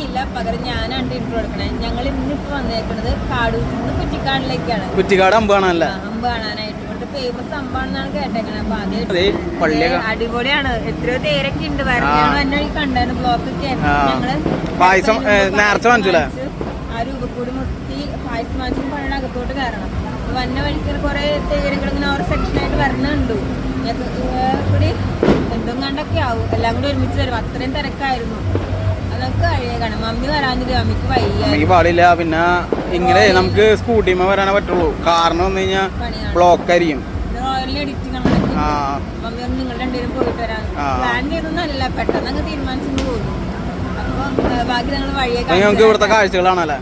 ഇല്ല പകരം ഞാനാണ് ഇൻട്രോ എടുക്കണേ. ഞങ്ങൾ ഇന്നിപ്പോ വന്നേക്കുന്നത് കാടൂരിൽ നിന്ന് കുറ്റിക്കാടിലേക്കാണ്. കുറ്റിക്കാട് അമ്പ് കാണാനല്ല? അമ്പ് കാണാനായിട്ട്. ഇവിടുത്തെ ഫേമസ് അമ്പാണെന്നാണ് കേട്ടേക്കണേ. അപ്പൊ അതേ ആദ്യം അടിപൊളിയാണ്. എത്രയോ തേരൊക്കെ ഉണ്ട്. വരണം എന്നെ കണ്ടായിരുന്നു ബ്ലോക്ക് ഒക്കെ ആയിരുന്നു. ആ. ഞങ്ങൾ പായസം, നേരത്തെ ആ രൂപക്കൂടി മുത്തി പായസം വാങ്ങിച്ചു പഴയ അകത്തോട്ട് കയറണം വന്ന വഴിക്ക് കുറെ തേരുകൾ ഇങ്ങനെ ഓരോ സെക്ഷനായിട്ട് വരണുണ്ട്. കൂടി എന്തും കണ്ടൊക്കെ ആവും. എല്ലാം കൂടി ഒരുമിച്ച് വരും. അത്രയും തിരക്കായിരുന്നു. എനിക്ക് പാടില്ല. പിന്നെ ഇങ്ങനെ നമുക്ക് സ്കൂട്ടി വരാനേ പറ്റുള്ളൂ. കാരണം വന്നു കഴിഞ്ഞാൽ ബ്ലോക്ക് ആയിരിക്കും. റോയലിൽ എഡിറ്റിംഗ് നമ്മളൊക്കെ ആ. മമ്മി നിങ്ങൾ രണ്ടുപേരും പോയിട്ട് വരാൻ ആ. പ്ലാൻ ചെയ്തൊന്നല്ല പെട്ടെന്ന് അങ്ങ് തീരുമാനിച്ചു പോകുന്നു അപ്പൊ ബാക്കി ഞങ്ങൾ വഴിയെ അപ്പൊ നമുക്ക് ഇവിടുത്തെ കാഴ്ചകളാണല്ലേ.